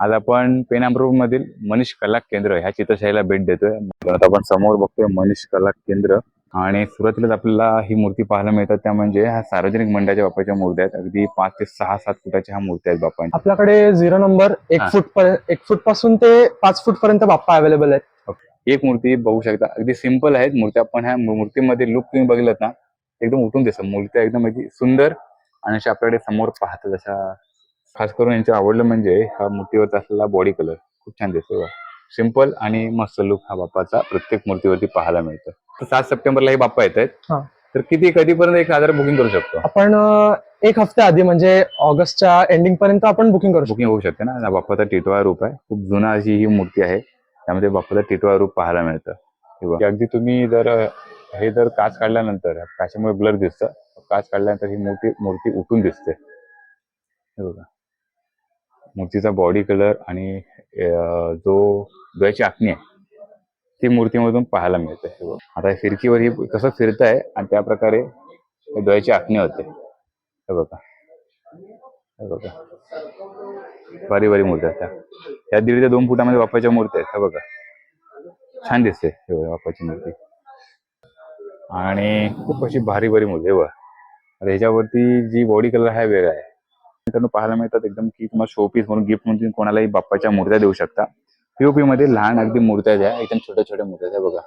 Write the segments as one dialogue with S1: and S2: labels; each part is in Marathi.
S1: आज आपण पेनाम्प्रूव मधील मनीष कला केंद्र ह्या चित्रशाहीला भेट देतोय. आपण समोर बघतोय मनीष कला केंद्र आणि सुरुवातीलाच आपल्याला ही मूर्ती पाहायला मिळतात. त्या म्हणजे ह्या सार्वजनिक मंडळाच्या बाप्पाच्या मूर्त्या आहेत. अगदी पाच ते सहा सात फुटाच्या ह्या मूर्त्या आहेत बाप्पांच्या
S2: आपल्याकडे झिरो नंबर एक. फूट पर्यंत एक फूटपासून ते पाच फूट पर्यंत बाप्पा अवेलेबल आहेत.
S1: एक मूर्ती बघू शकता. अगदी सिंपल आहेत. मूर्त्या पण ह्या मूर्तीमध्ये लुक तुम्ही बघितलं ना एकदम उठून दिसत मूर्त्या एकदम म्हणजे सुंदर आणि अशा आपल्याकडे समोर पाहतात अशा खास करून यांचं आवडलं म्हणजे हा मूर्तीवरचा असलेला बॉडी कलर खूप छान दिसतो सिंपल आणि मस्त लुक हा बाप्पाचा प्रत्येक मूर्तीवरती पाहायला मिळतो. तर सात सप्टेंबरला हे बाप्पा येत आहेत
S2: हा.
S1: तर किती कधीपर्यंत एक हजार बुकिंग करू शकतो?
S2: आपण अं, एक हफ्त्या आधी म्हणजे ऑगस्टच्या एंडिंग पर्यंत आपण बुकिंग करू शकतो.
S1: बुकिंग होऊ शकते ना? हा बाप्पाचा टिटवा रूप आहे. खूप जुना अशी ही मूर्ती आहे. त्यामध्ये बाप्पाचा टिटवा रूप पाहायला मिळतं. हे बघा. अगदी तुम्ही जर अ, हे जर काच काढल्यानंतर काचेमुळे ब्लर दिसतं. काच काढल्यानंतर ही मूर्ती मूर्ती उठून दिसते. हे बघा. मूर्तीचा बॉडी कलर आणि जो डोळ्याची आखणी आहे ती मूर्तीमधून पाहायला मिळते. आता फिरकीवर ही कसं फिरत आहे आणि त्या प्रकारे डोळ्याची आखणी होते. हे बघा. हे बघा. बारी बारी मूर्ती आहेत त्या. दीड ते दोन फुटामध्ये बाप्पाच्या मूर्ती आहेत. हे बघा. छान दिसते. हे बघा बाप्पाची मूर्ती. आणि खूप अशी भारी भारी मूर्ती आहे. बघा. ह्याच्यावरती जी बॉडी कलर आहे वेगळा आहे. मित्रांनो पाहायला मिळतात एकदम की तुम्हाला शोपीस म्हणून गिफ्ट म्हणून तुम्ही कोणालाही बाप्पाच्या मूर्त्या देऊ शकता. पीओपी मध्ये लहान अगदी मूर्त्या द्या एकदम छोट्या छोट्या मूर्त्या द्या बघा.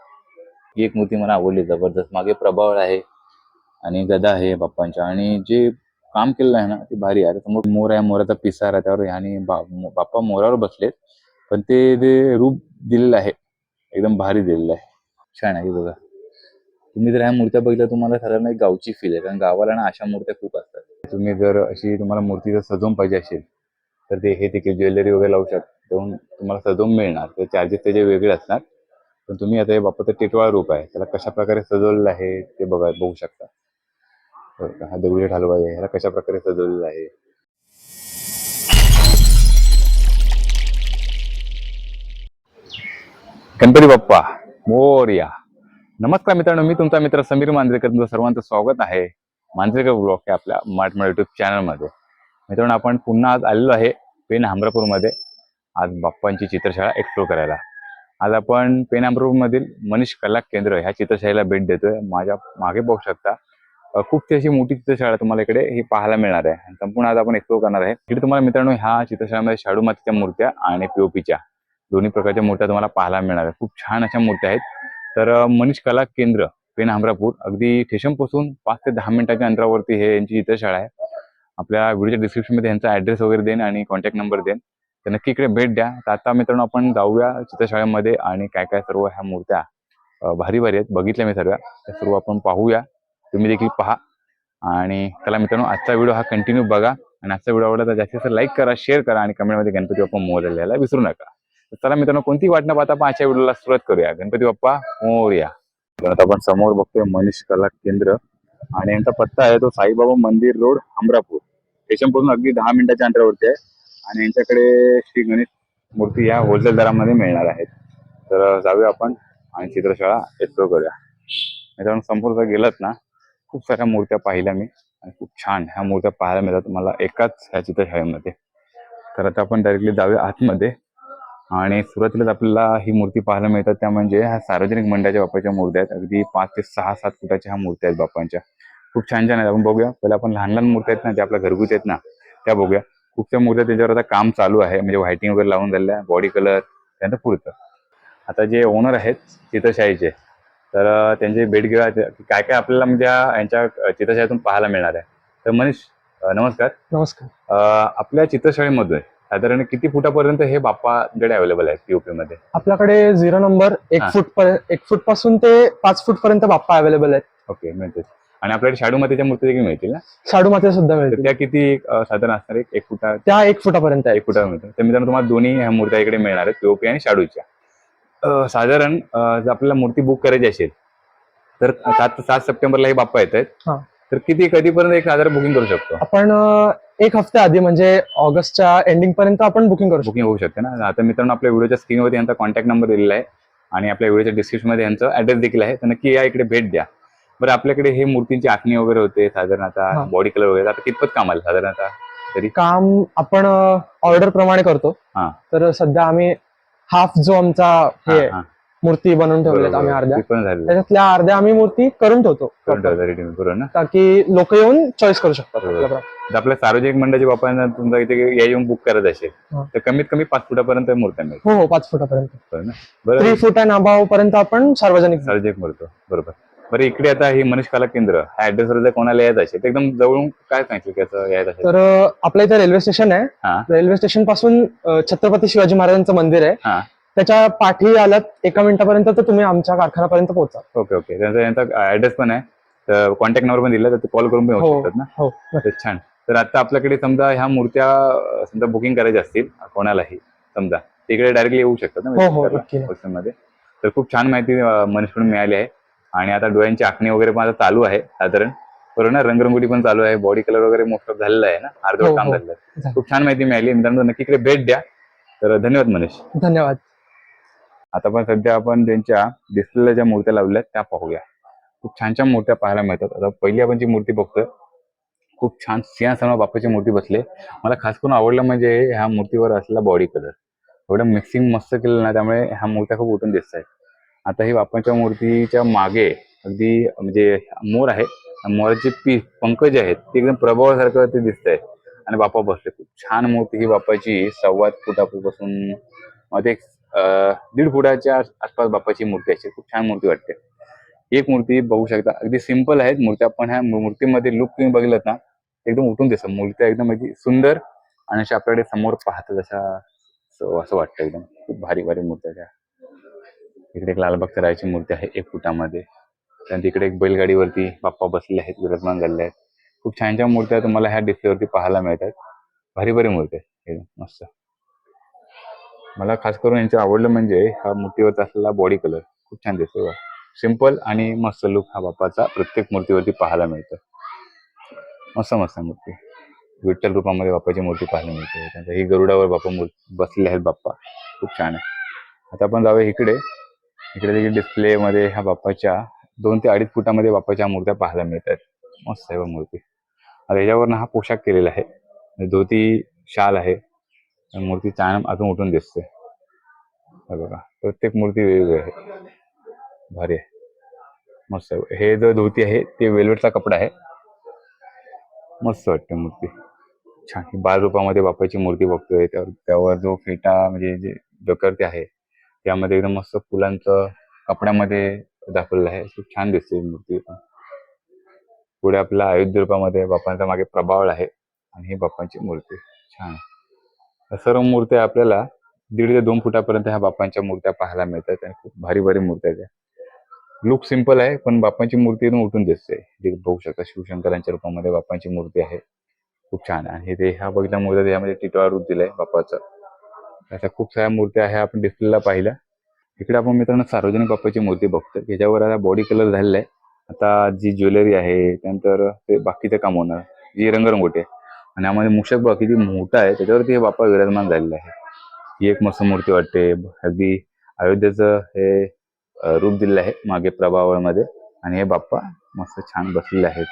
S1: ही एक मूर्ती मला आवडली जबरदस्त मागे प्रभाव आहे आणि गदा आहे बाप्पांच्या आणि जे काम केलेलं आहे ना ते भारी आहे. समोर मोर आहे मोराचा पिसार आहे त्यावर आणि बाप्पा मोरावर बसलेत. पण ते जे रूप दिलेलं आहे एकदम भारी दिलेलं आहे. छान आहे बघा. तुम्ही जर ह्या मूर्त्या बघितल्या तुम्हाला साधारण एक गावची फील आहे. कारण गावाला ना अशा मूर्त्या खूप असतात. तुम्ही जर अशी तुम्हाला मूर्ती जर सजवून पाहिजे असेल तर ते हे देखील ज्वेलरी वगैरे लावू शकता. तुम्हाला सजवून मिळणार. तर चार्जेस त्याचे वेगळे असणार पण तुम्ही आता हे बाप्पाचं टिटवाळ रूप आहे. त्याला कशा प्रकारे सजवलेलं आहे ते बघा बघू शकता. हा दगडी हलवाई आहे. ह्याला कशा प्रकारे सजवलेलं आहे? गणपती बाप्पा मोर्या. नमस्कार मित्रांनो मी तुमचा मित्र समीर मांजरेकर. तुमचं सर्वांचं स्वागत आहे. मांजरेकर ब्लॉग आहे आपल्या मार्ट युट्यूब चॅनलमध्ये मित्रांनो आपण पुन्हा आज आलेलो आहे पेन मध्ये आज बाप्पांची चित्रशाळा एक्सप्लोर करायला. आज आपण पेन मधील मनीष कला केंद्र ह्या चित्रशाळेला भेट देतोय. माझ्या मागे बघू शकता खूप अशी मोठी चित्रशाळा तुम्हाला इकडे ही पाहायला मिळणार आहे. आणि संपूर्ण आज आपण एक्सप्लोर करणार आहे. इकडे तुम्हाला मित्रांनो ह्या चित्रशाळेमध्ये शाडू मातीच्या मूर्त्या आणि पीओपीच्या दोन्ही प्रकारच्या मूर्त्या तुम्हाला पाहायला मिळणार आहेत खूप छान अशा मूर्त्या आहेत. तर मनीष कला केंद्र पेन हमरापूर अगदी स्टेशनपासून पाच ते दहा मिनिटाच्या अंतरावरती हे यांची चित्रशाळा आहे. आपल्या व्हिडिओच्या डिस्क्रिप्शनमध्ये यांचा ॲड्रेस वगैरे देईन आणि कॉन्टॅक्ट नंबर देईन. तर नक्की इकडे भेट द्या. तर आता मित्रांनो आपण जाऊया चित्रशाळेमध्ये आणि काय काय सर्व ह्या मूर्त्या भारी भारी आहेत. बघितल्या मी सर्व. त्या सर्व आपण पाहूया. तुम्ही देखील पहा. आणि चला मित्रांनो आजचा व्हिडिओ हा कंटिन्यू बघा. आणि आजचा व्हिडिओ आवडला तर जास्तीत जास्त लाईक करा शेअर करा आणि कमेंटमध्ये गणपती बाप्पा मोरया लिहायला विसरू नका. तर चला मित्रांनो कोणती वाटणं पाहता आपण आजच्या व्हिडिओला सुरुवात करूया. गणपती बाप्पा मोरया. आपण समोर बघतोय मनीष कला केंद्र. आणि यांचा पत्ता आहे तो साईबाबा मंदिर रोड अमरापूर स्टेशनपासून अगदी दहा मिनिटाच्या अंतरावरती आहे. आणि यांच्याकडे श्री गणेश मूर्ती या होलसेल दरामध्ये मिळणार आहेत. तर जाऊया आपण आणि चित्रशाळा एक्सप्लोर करूया. मित्रांनो संपूर्ण जर गेलात ना खूप साऱ्या मूर्त्या पाहिल्या मी. आणि खूप छान ह्या मूर्त्या पाहायला मिळतात. मला एकाच ह्या चित्रशाळेमध्ये. तर आता आपण डायरेक्टली जाऊया आतमध्ये. आणि सुरुवातीलाच आपल्याला ही मूर्ती पाहायला मिळतात. त्या म्हणजे ह्या सार्वजनिक मंडळाच्या बाप्पाच्या मूर्त्या आहेत. अगदी पाच ते सहा सात फुटाच्या ह्या मूर्त्या आहेत बाप्पांच्या. खूप छान छान आहेत. आपण बघूया. पहिला आपण लहान लहान मूर्त्या आहेत ना ज्या आपल्या घरगुती आहेत ना त्या बघूया. खूपशा मूर्त्या त्याच्यावर आता काम चालू आहे. म्हणजे व्हायटिंग वगैरे लावून झालेल्या बॉडी कलर त्यांचं पुढचं. आता जे ओनर आहेत चित्रशाहीचे तर त्यांची की काय काय आपल्याला म्हणजे यांच्या अं, चित्रशाळेतून पाहायला मिळणार आहे. तर मनीष नमस्कार.
S2: नमस्कार.
S1: आपल्या चित्रशाळेमध्ये साधारण किती फुटापर्यंत हे बाप्पाकडे अवेलेबल आहे पीओपी मध्ये?
S2: आपल्याकडे झिरो नंबर एक
S1: हा.
S2: फूट पर्यंत एक फूटपासून ते पाच फूट पर्यंत बाप्पा अवेलेबल आहेत.
S1: ओके मिळते आणि आपल्याकडे शाडू मातीच्या मूर्ती देखील मिळतील ना?
S2: शाडू माते सुद्धा
S1: तर
S2: मिळतील
S1: त्या किती अं, साधारण असणार एक एक फुटा
S2: त्या एक फुटापर्यंत आहेत.
S1: एक फुटा मिळतात तर मित्रांनो तुम्हाला दोन्ही ह्या मूर्त्या इकडे मिळणार आहेत पीओपी आणि शाडूच्या. अं, साधारण अं, जर आपल्याला मूर्ती बुक करायची असेल तर सात सात सप्टेंबरला हे बाप्पा येत आहेत.
S2: हा.
S1: तर किती कधीपर्यंत एक साधारण बुकिंग करू शकतो?
S2: आपण अं, एक हफ्त्या आधी म्हणजे ऑगस्टच्या एंडिंग पर्यंत आपण बुकिंग करू
S1: बुकिंग होऊ शकते ना. आता मित्रांनो आपल्या व्हिडिओच्या स्क्रीनवरती यांचा कॉन्टॅक्ट नंबर दिलेला आहे. आणि आपल्या व्हिडिओच्या डिस्क्रिप्शनमध्ये यांचं ऍड्रेस देखील आहे. तर नक्की या इकडे भेट द्या. बरं आपल्याकडे हे मूर्तींची आखणी वगैरे होते साधारण आता
S2: हा.
S1: बॉडी कलर वगैरे. आता कितपत काम आलं साधारण आता तरी?
S2: काम आपण ऑर्डर प्रमाणे करतो.
S1: हा.
S2: तर सध्या आम्ही हाफ जो आमचा हे
S1: हा, हा.
S2: मूर्ती बनवून ठेवलेत
S1: बरोबर.
S2: आम्ही अर्ध्या. त्याच्यातल्या अर्ध्या आम्ही मूर्ती करून ठेवतो ताकी लोक येऊन चॉईस करू शकतात
S1: आपल्या सार्वजनिक मंडळाच्या बापांना तुमचा इथे या येऊन बुक करत असेल. तर कमीत कमी पाच फुटापर्यंत मूर्त्या मिळतात
S2: हो हो पाच फुटापर्यंत. थ्री फूट अँड अबाव पर्यंत आपण सार्वजनिक
S1: सार्वजनिक मिळतो बरोबर. बरं इकडे आता ही मनीष कला केंद्र ह्या ऍड्रेसवर जर कोणाला यायचं असेल एकदम जवळून काय सांगितलं यायचं
S2: तर आपल्या इथे रेल्वे स्टेशन आहे. रेल्वे स्टेशनपासून छत्रपती शिवाजी महाराजांचं मंदिर आहे. त्याच्या पाठी आलात एका मिनिटापर्यंत तर तुम्ही आमच्या कारखान्यापर्यंत पोहोचा.
S1: Okay okay. त्यांचा यांचा ऍड्रेस पण आहे. तर कॉन्टॅक्ट नंबर पण दिला तर कॉल करून पण येऊ
S2: हो.
S1: शकतात ना?
S2: हो
S1: तर छान. तर आता आपल्याकडे समजा ह्या मूर्त्या समजा बुकिंग करायच्या असतील कोणालाही समजा. तिकडे डायरेक्टली येऊ शकतात ना?
S2: हो हो नक्की
S1: मध्ये. तर खूप छान माहिती अं, मनीषकडून मिळाली आहे. आणि आता डोळ्यांची आखणी वगैरे पण आता चालू आहे साधारण. बरोबर ना? रंगरंगोटी पण चालू आहे. बॉडी कलर वगैरे मोस्ट ऑफ झालेलं आहे ना? अर्धवट
S2: हो,
S1: काम
S2: हो.
S1: झालेलं आहे.
S2: झालं.
S1: खूप छान माहिती मिळाली. मित्रांनो नक्की इकडे भेट द्या. तर धन्यवाद मनीष.
S2: धन्यवाद.
S1: आता पण सध्या आपण त्यांच्या डिस्प्लेला ज्या मूर्त्या लावल्या त्या पाहूया. खूप छान छान मूर्त्या पाहायला मिळतात. आता पहिली आपण जी मूर्ती बघतोय खूप छान सिंहासनावर बाप्पाची मूर्ती बसले मला खास करून आवडलं म्हणजे ह्या मूर्तीवर असलेला बॉडी कलर एवढं मिक्सिंग मस्त केलं ना त्यामुळे ह्या मूर्त्या खूप उठून दिसत आहेत. आता ही बाप्पाच्या मूर्तीच्या मागे अगदी म्हणजे मोर आहे. मोराचे पी पंख जे आहेत ते एकदम प्रभावासारखं ते दिसत आहे आणि बाप्पा बसले. खूप छान मूर्ती ही बाप्पाची. सव्वा फुटापासून मध्ये दीड फुटाच्या आसपास बाप्पाची मूर्ती असते खूप छान मूर्ती वाटते. एक मूर्ती बघू शकता. अगदी सिंपल आहेत मूर्त्या पण ह्या मूर्तीमध्ये लुक तुम्ही बघितलं ना एकदम उठून दिसत मूर्त्या एकदम अगदी सुंदर आणि अशा आपल्याकडे समोर पाहतात जशा असं वाटतं एकदम. खूप भारी भारी मूर्त्या त्या. इकडे एक लालबागच्या रायाची मूर्ती आहे एक फुटामध्ये. त्यानंतर इकडे एक बैलगाडीवरती बाप्पा बसले आहेत विराजमान झालेले आहेत. खूप छान छान मूर्त्या तुम्हाला ह्या डिस्प्लेवरती पाहायला मिळतात. भारी भारी मूर्ती आहेत. एकदम मस्त. मला खास करून यांचं आवडलं म्हणजे हा मूर्तीवरचा असलेला बॉडी कलर खूप छान दिसतो सिंपल आणि मस्त लुक हा बाप्पाचा प्रत्येक मूर्तीवरती पाहायला मिळतो. मस्त मस्त मूर्ती. विठ्ठल रूपामध्ये बाप्पाची मूर्ती पाहायला मिळते. त्यानंतर ही गरुडावर बाप्पा मूर्ती बसलेले आहेत बाप्पा. खूप छान आहे. आता आपण जाऊया इकडे. इकडे देखील डिस्प्ले मध्ये ह्या बाप्पाच्या दोन ते अडीच फुटामध्ये बाप्पाच्या मूर्त्या पाहायला मिळतात. मस्त आहे मूर्ती. आता याच्यावरनं हा पोशाख केलेला आहे. धोती शाल आहे. मूर्ती छान अजून उठून दिसते. बघा प्रत्येक मूर्ती वेगवेगळी आहे. भारी आहे. मस्त आहे. हे जो धोती आहे ते वेलवेटचा कपडा आहे. मस्त वाटते मूर्ती. छान. बाल रूपामध्ये बाप्पाची मूर्ती बघतोय. त्यावर त्यावर जो फेटा म्हणजे जे डोक्यावरती आहे त्यामध्ये एकदम मस्त फुलांचं कपड्यामध्ये दाखवलेलं आहे. खूप छान दिसते मूर्ती. पण पुढे आपला अयोध्या रूपामध्ये बापांचा मागे प्रभाव आहे. आणि ही बाप्पांची मूर्ती. छान. आहे. सर्व मूर्त्या आपल्याला दीड ते दोन फुटापर्यंत ह्या बापांच्या मूर्त्या पाहायला मिळतात आणि खूप भारी भारी मूर्त्या आहेत. त्या लुक सिंपल आहे पण बापांची मूर्ती उठून दिसते. जे बघू शकता शिवशंकरांच्या रूपामध्ये बाप्पांची मूर्ती आहे. खूप छान आहे. आणि ते ह्या बघितल्या मूर्त्या त्यामध्ये टिटवा रूप दिलाय बाप्पाचं. अशा खूप साऱ्या मूर्त्या आहे आपण डिस्प्लेला पाहिल्या. इकडे आपण मित्रांनो सार्वजनिक बाप्पाची मूर्ती बघतो ह्याच्यावर आता बॉडी कलर झालेला आहे. आता जी ज्वेलरी आहे त्यानंतर ते बाकीचं काम होणार. जी रंगरंगोटी आहे. आणि यामध्ये मूषक बघा किती मोठा आहे. त्याच्यावरती हे बाप्पा विराजमान झालेला आहे ही एक मस्त मूर्ती वाटते. अगदी अयोध्येचं हे रूप दिलेलं आहे मागे प्रभावामध्ये. आणि हे बाप्पा मस्त छान बसलेले आहेत.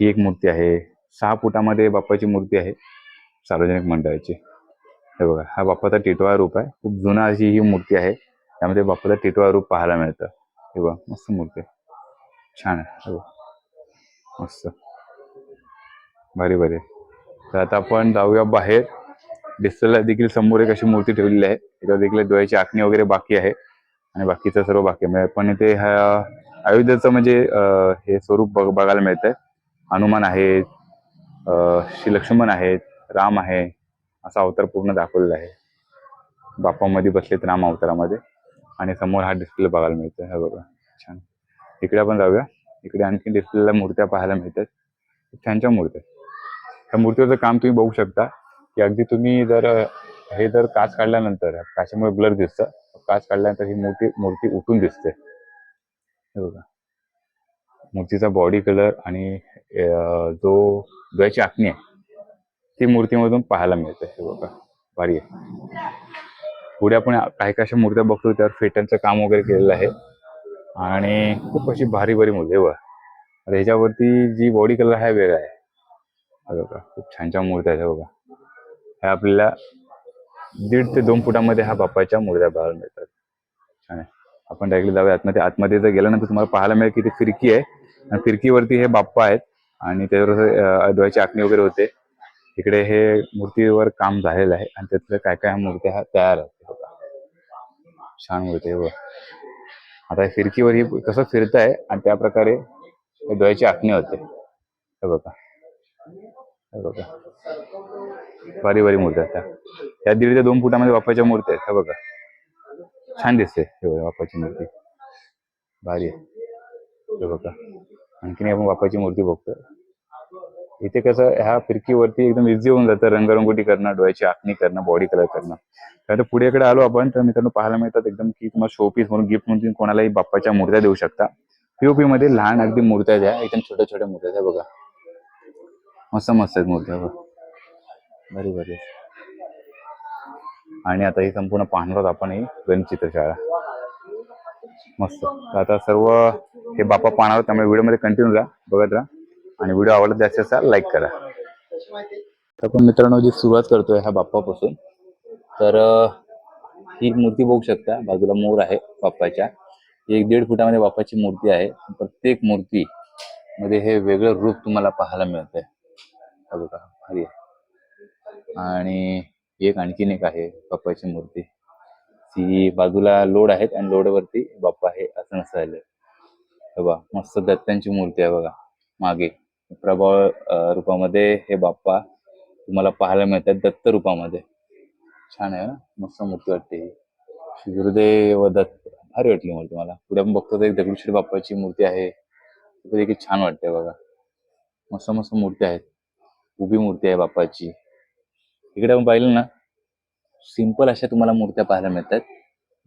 S1: ही एक मूर्ती आहे. सहा फुटामध्ये बाप्पाची मूर्ती आहे सार्वजनिक मंडळाची. हे बघा हा बाप्पाचा टिटवा रूप आहे. खूप जुना अशी ही मूर्ती आहे. त्यामध्ये बाप्पाचा टिटवा रूप पाहायला मिळतं. हे बघा मस्त मूर्ती आहे. छान आहे. हे बघा. मस्त. भारी भारी. तर आता आपण जाऊया बाहेर. डिस्प्लेला देखील समोर एक अशी मूर्ती ठेवलेली आहे. त्याच्यावर देखील डोळ्याची आखणी वगैरे बाकी आहे. आणि बाकीचं सर्व बाकी आहे. म्हणजे पण इथे ह्या अयोध्येचं म्हणजे हे स्वरूप बघ बघायला मिळतंय. हनुमान आहेत श्री लक्ष्मण आहेत राम आहे असा अवतार पूर्ण दाखवलेला आहे. बापामध्ये बसलेत राम अवतारामध्ये. आणि समोर हा डिस्प्ले बघायला मिळतो हे बघा छान. इकडे आपण जाऊया. इकडे आणखी डिस्प्लेला मूर्त्या पाहायला मिळतात. छानच्या मूर्त्या त्या मूर्तीवरचं काम तुम्ही बघू शकता की अगदी तुम्ही जर हे जर काच काढल्यानंतर काचेमुळे ब्लर दिसतं काच काढल्यानंतर ही मूर्ती मूर्ती उठून दिसते. हे बघा. मूर्तीचा बॉडी कलर आणि जो डोळ्याची आखणी आहे ती मूर्तीमधून पाहायला मिळते. हे बघा. भारी आहे. पुढे आपण काही काही मूर्त्या बघतो त्यावर फेट्यांचं काम वगैरे केलेलं आहे. आणि खूप अशी भारी भारी मूर्ती आहे. ह्याच्यावरती जी बॉडी कलर आहे वेगळा आहे. हा बघा खूप छान छान मूर्त्या आहेत बघा. ह्या आपल्याला दीड ते दोन फुटामध्ये ह्या बाप्पाच्या मूर्त्या पाहायला मिळतात. छान आहे. आपण डायरेक्टली जाऊया. आतमध्ये आतमध्ये जर गेल्यानंतर तुम्हाला पाहायला मिळेल की ती फिरकी आहे. आणि फिरकीवरती हे बाप्पा आहेत. आणि त्याच्यावर डोळ्याची आखणी वगैरे होते. इकडे हे मूर्तीवर काम झालेलं आहे. आणि त्यातल्या काय काय मूर्त्या ह्या तयार आहेत बघा. छान मूर्ती आहे बघा. आता फिरकीवर ही कसं फिरत आहे आणि त्या प्रकारे डोळ्याची आखणी होते. हे बघा. बघा. भारी भारी मूर्त्या त्या त्या. दीड ते दोन फुटामध्ये बाप्पाच्या मूर्त्या आहेत. बघा. छान दिसते. हे बाप्पाची मूर्ती. भारी आहे. बघा. आणखीन आपण बाप्पाची मूर्ती बघतो इथे कसं ह्या फिरकीवरती एकदम इझी होऊन जातं. रंगरंगोटी करणं डोळ्याची आखणी करणं बॉडी कलर करणं. त्यानंतर पुढेकडे आलो आपण तर मित्रांनो पाहायला मिळतात एकदम की तुम्हाला शोपीस म्हणून गिफ्ट म्हणून तुम्ही कोणालाही बाप्पाच्या मूर्त्या देऊ शकता. पीओपी मध्ये लहान अगदी मूर्त्या द्या. एकदम छोट्या छोट्या मूर्त्या द्या. बघा. मस्त मस्त आहेत मूर्त्या बरी बरी आणि आता ही संपूर्ण पाहणार आहोत आपण ही गणेश चित्रशाळा मस्त आता सर्व हे बाप्पा पाहणार आहोत त्यामुळे व्हिडिओमध्ये कंटिन्यू राहा बघत राहा. आणि व्हिडिओ आवडला जास्त असेल लाईक करा. तर आपण मित्रांनो जी सुरुवात करतोय ह्या बाप्पापासून तर ही मूर्ती बघू शकता. बाजूला मोर आहे बाप्पाच्या. एक दीड फुटामध्ये बाप्पाची मूर्ती आहे. प्रत्येक मूर्ती मध्ये हे वेगळं रूप तुम्हाला पाहायला मिळतंय. हा बघा भारी आहे. आणि एक आणखीन एक आहे बाप्पाची मूर्ती. ती बाजूला लोड आहेत आणि लोडवरती बाप्पा आहे असं नसायला. हे बघा मस्त दत्तांची मूर्ती आहे बघा. मागे प्रभाव रूपामध्ये हे बाप्पा तुम्हाला पाहायला मिळतात दत्त रूपामध्ये. छान आहे ना मस्त मूर्ती वाटते ही. गुरुदेव दत्त. भारी वाटली मूर्ती मला. पुढे आपण बघतो तर एक दगडूशेठ बाप्पाची मूर्ती आहे. ती देखील छान वाटते बघा. मस्त मस्त मूर्ती आहेत. उभी मूर्ती आहे बाप्पाची. इकडे आपण पाहिलं ना सिंपल अशा तुम्हाला मूर्त्या पाहायला मिळतात.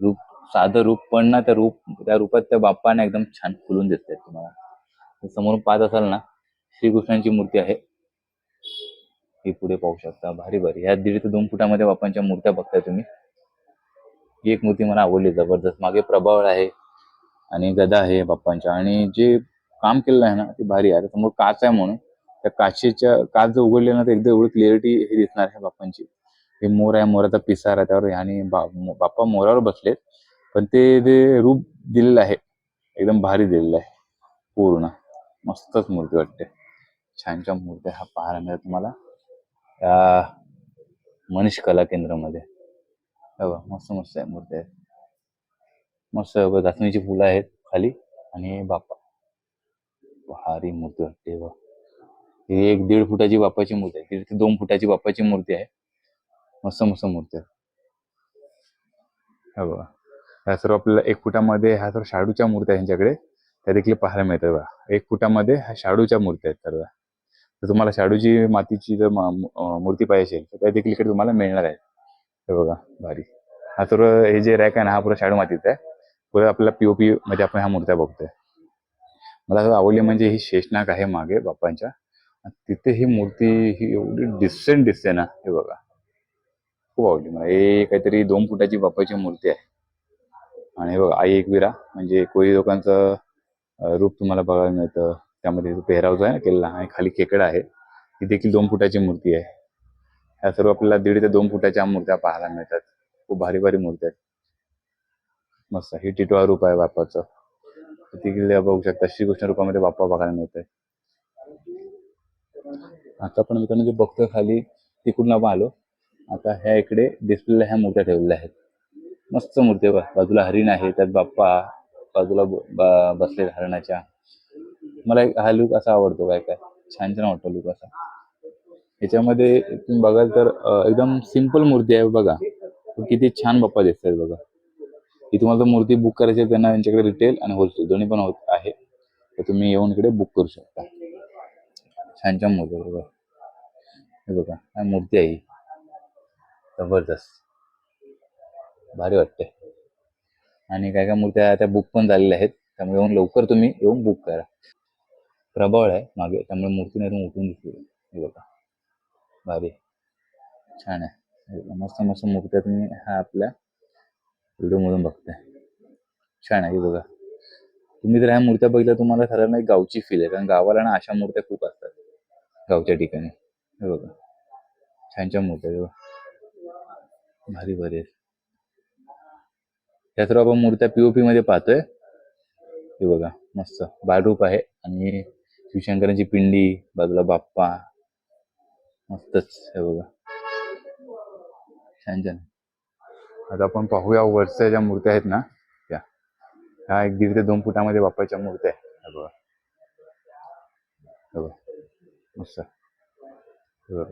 S1: रूप साधं रूप पण ना त्या रूप त्या रूपात त्या बाप्पाने एकदम छान फुलून देतात तुम्हाला. समोर समोरून पाहत असाल ना श्रीकृष्णांची मूर्ती आहे. ही पुढे पाहू शकता. भारी भारी. ह्या दीड ते दोन फुटामध्ये बाप्पांच्या मूर्त्या बघताय तुम्ही. ही एक मूर्ती मला आवडली. जबरदस्त. मागे प्रभावळ आहे आणि गदा आहे बाप्पांच्या. आणि जे काम केलेलं आहे ना ते भारी आहे. समोर काच आहे म्हणून त्या काचेच्या काच जर उघडले ना तर एकदम एवढी क्लिअरिटी हे दिसणार आहे बाप्पांची. हे मोर आहे मोराचा पिसार आहे त्यावर आणि बाप्पा मोरावर बसलेत. पण ते जे रूप दिलेलं आहे एकदम भारी दिलेलं आहे. पूर्ण. मस्तच मूर्ती वाटते. छान छान मूर्त्या हा पाहायला मिळत तुम्हाला. या मनीष कला केंद्रामध्ये. बघा मस्त मस्त आहे मूर्ती आहेत. मस्त बघ, फुलं आहेत खाली आणि बाप्पा. भारी मूर्ती वाटते हे ही एक दीड फुटाची बाप्पाची मूर्ती आहे. दीड ते दोन फुटाची बाप्पाची मूर्ती आहे. मस्त मस्त मूर्ती आहे. हे बघा. ह्या सर्व आपल्याला एक फुटामध्ये ह्या सर्व शाडूच्या मूर्त्या आहेत यांच्याकडे. त्या देखील पाहायला मिळतात बघा. एक फुटामध्ये ह्या शाडूच्या मूर्त्या आहेत सर्व तर तुम्हाला शाडूची मातीची जर मूर्ती पाहिजे असेल तर त्या देखील इकडे तुम्हाला मिळणार आहे हे बघा भारी. हा सर्व हे जे रॅक आहे ना हा पुरा शाडू मातीचा आहे. पुरा आपल्याला पीओपी मध्ये आपण ह्या मूर्त्या बघतोय. मला आवडली म्हणजे ही शेषनाग आहे मागे बाप्पांच्या. तिथे ही मूर्ती ही एवढी डिसेंट दिसते ना हे बघा. खूप आवडली मला. हे काहीतरी दोन फुटाची बाप्पाची मूर्ती आहे. आणि हे बघा आई एकविरा म्हणजे कोळी लोकांचं रूप तुम्हाला बघायला मिळतं. त्यामध्ये पेहराव जो आहे ना केलेला आणि खाली खेकडा आहे. ही देखील दोन फुटाची मूर्ती आहे. ह्या सर्व आपल्याला दीड ते दोन फुटाच्या मूर्त्या पाहायला मिळतात. खूप भारी भारी मूर्ती आहेत. मस्त ही टिटवा रूप आहे बापाचं देखील बघू शकता. श्रीकृष्ण रूपामध्ये बाप्पा बघायला मिळत आहे आता पण मित्रांनो जे बघतोय खाली तिकडून आपण आलो. आता ह्या इकडे डिस्प्लेला ह्या मूर्त्या ठेवलेल्या आहेत. मस्त मूर्ती आहे बाजूला हरिण आहे त्यात बाप्पा बाजूला बसले हरणाच्या. मला एक हा लुक असा आवडतो काय काय छान छान वाटतो लुक असा. ह्याच्यामध्ये तुम्ही बघाल तर एकदम सिंपल मूर्ती आहे बघा. किती छान बाप्पा दिसतात बघा. ही तुम्हाला मूर्ती बुक करायची आहे, त्यांना यांच्याकडे रिटेल आणि होलसेल दोन्ही पण होत आहे. तर तुम्ही येऊन इकडे बुक करू शकता. छान छान मूर्ती बघा हे बघा काय मूर्ती आहे ही. जबरदस्त. भारी वाटते आणि काय काय मूर्त्या त्या बुक पण झालेल्या आहेत त्यामुळे येऊन लवकर तुम्ही येऊन बुक करा. प्रबळ आहे मागे त्यामुळे मूर्ती नाही तुम्ही उठून दिसली हे बघा. भारी छान आहे. मस्त मस्त मूर्त्या तुम्ही हा आपल्या व्हिडिओमधून बघताय. छान आहे बघा. तुम्ही जर ह्या मूर्त्या बघितल्या तुम्हाला खरं एक गावची फील आहे. कारण गावाला ना अशा मूर्त्या खूप असतात. गावच्या ठिकाणी. हे बघा. छान छान मूर्ती बघा. भारी भारी आहेत त्या सर्व आपण मूर्त्या पीओपी मध्ये पाहतोय. हे बघा मस्त. बाळरूप आहे आणि शिवशंकरांची पिंडी बाजूला बाप्पा. मस्तच हे बघा. छान छान. आता आपण पाहूया वरच्या ज्या मूर्त्या आहेत ना त्या. ह्या एक दीड ते दोन फुटामध्ये बाप्पाच्या मूर्त्या आहे बघा. हे बघा. मस्त हे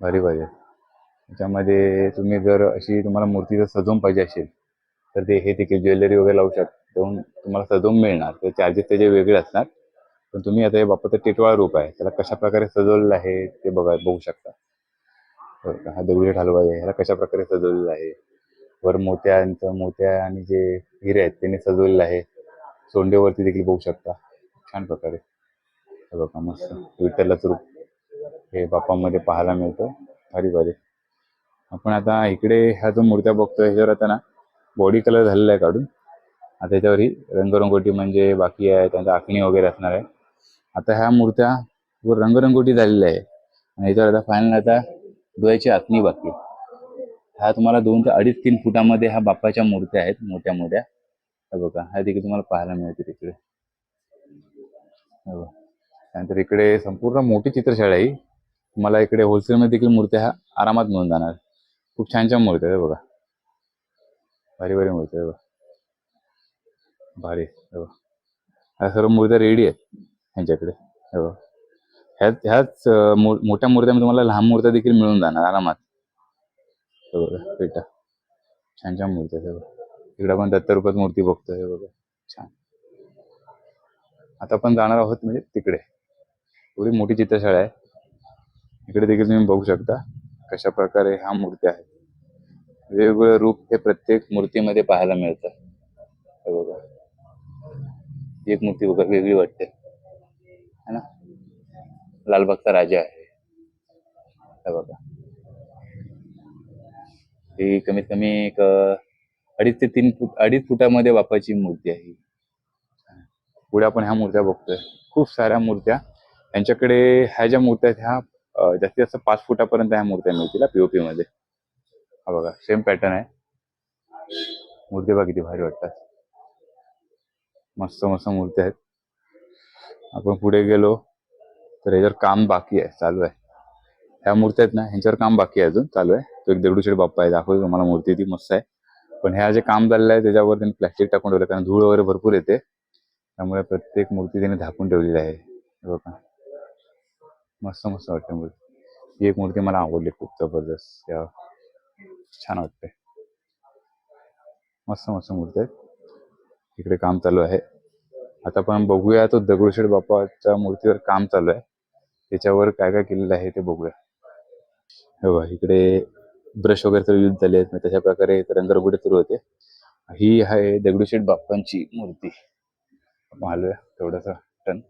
S1: भारी भारी त्याच्यामध्ये तुम्ही जर अशी तुम्हाला मूर्ती जर सजवून पाहिजे असेल तर ते हे देखील ज्वेलरी वगैरे लावू शकता. देऊन तुम्हाला सजवून मिळणार. तर चार्जेस त्याचे वेगळे असणार. पण तुम्ही आता हे बाप्पाचं टिटवाळा रूप आहे. त्याला कशा प्रकारे सजवलेलं आहे ते बघा बघू शकता. हा दगडूशेठ हलवाई आहे. ह्याला कशा प्रकारे सजवलेलं आहे? वर मोत्यांचं मोत्या आणि जे हिरे आहेत त्याने सजवलेलं आहे. सोंडेवरती देखील बघू शकता. छान प्रकारे. हे बघा मस्त. विठ्ठलाचं रूप हे बाप्पामध्ये पाहायला मिळतं. भारी भारी. आपण आता इकडे ह्या जो मूर्त्या बघतोय ह्याच्यावर आता ना बॉडी कलर झालेला आहे काढून. आता याच्यावर ही रंगरंगोटी म्हणजे बाकी आहे त्यांचा आखणी वगैरे असणार आहे. आता ह्या मूर्त्या वर रंगरंगोटी झालेल्या आहे. आणि याच्यावर आता फायनल आता डोळ्याची आखणी बाकी ह्या तुम्हाला दोन ते अडीच तीन फुटामध्ये ह्या बाप्पाच्या मूर्त्या आहेत मोठ्या मोठ्या. हे बघा ह्या देखील तुम्हाला पाहायला मिळते तिकडे हो. त्यानंतर इकडे संपूर्ण मोठी चित्रशाळा आहे मला तुम्हाला इकडे होलसेलमध्ये देखील मूर्त्या ह्या आरामात मिळून जाणार. खूप छान छान मूर्त्या आहे बघा. भारी भारी मूर्त्या आहे बघा. भारी बघा. ह्या सर्व मूर्त्या रेडी आहेत ह्यांच्याकडे बघा. ह्याच ह्याच मो- मोठ्या मूर्त्यामध्ये तुम्हाला लहान मूर्त्या देखील मिळून जाणार आरामात. बघा पेटा. छान छान मूर्त्या आहेत बघा. इकडे आपण दत्तरूपात मूर्ती बघतोय बघा. छान. आता आपण जाणार आहोत म्हणजे तिकडे. एवढी मोठी चित्रशाळा आहे. इकडे देखील तुम्ही बघू शकता कशा प्रकारे ह्या मूर्त्या आहेत वेगवेगळं रूप हे प्रत्येक मूर्तीमध्ये पाहायला मिळतं. हे बघा. एक मूर्ती बघा वेगळी वाटते. है ना? लालबागचा राजा आहे. हे बघा. ही कमीत कमी एक अडीच ते तीन फूट अडीच फुटामध्ये बापाची मूर्ती आहे ही. पुढे आपण ह्या मूर्त्या बघतोय. खूप साऱ्या मूर्त्या. यांच्याकडे ह्या ज्या मूर्त्या आहेत ह्या जास्तीत जास्त पाच फुटापर्यंत ह्या मूर्त्या मिळतील पीओपी मध्ये. हा बघा सेम पॅटर्न आहे. मूर्ती बघा किती भारी वाटतात. मस्त मस्त मूर्ती आहेत. आपण पुढे गेलो तर ह्याच्यावर काम बाकी आहे चालू आहे. ह्या मूर्त्या आहेत ना ह्यांच्यावर काम बाकी आहे अजून चालू आहे. तो एक दगडूशेठ बाप्पा आहे दाखवतो तुम्हाला मूर्ती ती मस्त आहे. पण ह्या जे काम झालेलं आहे त्याच्यावर त्यांनी प्लॅस्टिक टाकून ठेवलं कारण धूळ वगैरे भरपूर येते. त्यामुळे प्रत्येक मूर्ती त्यांनी झाकून ठेवलेली आहे. बघा. मस्त मस्त वाटते मूर्ती. ही एक मूर्ती मला आवडली खूप जबरदस्त. या. छान वाटते. मस्त मस्त मूर्ती आहेत. इकडे काम चालू आहे. आता आपण बघूया तो दगडूशेठ बाप्पाच्या मूर्तीवर काम चालू आहे. त्याच्यावर काय काय केलेलं आहे ते बघूया. हे बघा इकडे ब्रश वगैरे तर यूज झाले आहेत. तशा प्रकारे इथे रंगरंगोटी सुरू होते. ही आहे दगडूशेठ बाप्पांची मूर्ती. आपण आलोय थोडस टन.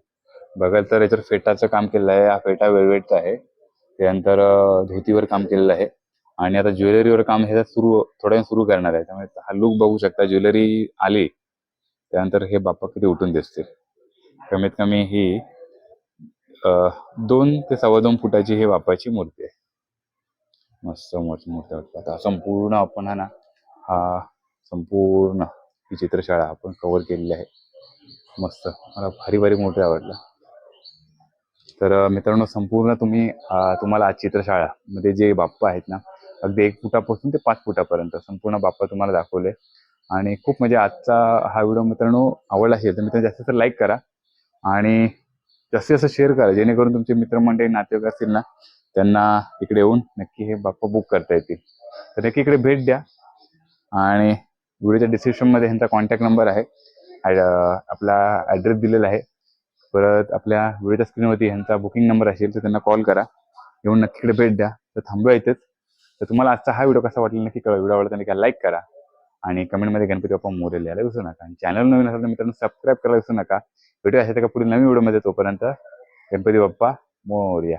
S1: बघाल तर याच्यावर फेटाचं काम केलेलं आहे. हा फेटा वेळवेटचा आहे. त्यानंतर धोतीवर काम केलेलं आहे. आणि आता ज्वेलरीवर काम हे सुरू थोड्या सुरू करणार आहे. त्यामुळे हा लुक बघू शकता. ज्वेलरी आली त्यानंतर हे बाप्पा किती उठून दिसतील. कमीत कमी ही दोन ते सव्वा दोन फुटाची ही बाप्पाची मूर्ती आहे. मस्त मोठी मूर्ती वाटतं. आता संपूर्ण आपण हा ना हा संपूर्ण ही चित्रशाळा आपण कव्हर केलेली आहे. मस्त. मला भारी भारी मोठे आवडलं. तर मित्रांनो संपूर्ण तुम्ही तुम्हाला आज चित्रशाळा मध्ये जे बाप्पा आहेत ना अगदी एक फुटापासून ते पाच फुटापर्यंत संपूर्ण बाप्पा तुम्हाला दाखवले. आणि खूप म्हणजे आजचा हा व्हिडिओ मित्रांनो आवडला असेल तर मित्रांनो जास्त लाईक करा. आणि जास्तीत जास्त शेअर करा जेणेकरून तुमचे मित्रमंडळी नातेवाईक असतील ना त्यांना इकडे येऊन नक्की हे बाप्पा बुक करता येतील. तर नक्की इकडे भेट द्या. आणि व्हिडिओच्या डिस्क्रिप्शनमध्ये ह्यांचा कॉन्टॅक्ट नंबर आहे. आपला ॲड्रेस दिलेला आहे. परत आपल्या व्हिडिओच्या स्क्रीनवरती ह्यांचा बुकिंग नंबर असेल तर त्यांना कॉल करा. येऊन नक्की भेट द्या. तर थांबूया इथेच. तर तुम्हाला आजचा हा व्हिडिओ कसा वाटला नक्की कळवा. व्हिडिओ आवडला नक्की लाईक करा. आणि कमेंटमध्ये गणपती बाप्पा मोरे लिहायला विसरू नका. आणि चॅनल नवीन असेल तर मित्रांनो सबस्क्राईब करायला विसरू नका. व्हिडिओ असेल का पुढील नवीन व्हिडिओमध्ये तोपर्यंत गणपती बाप्पा मोर्या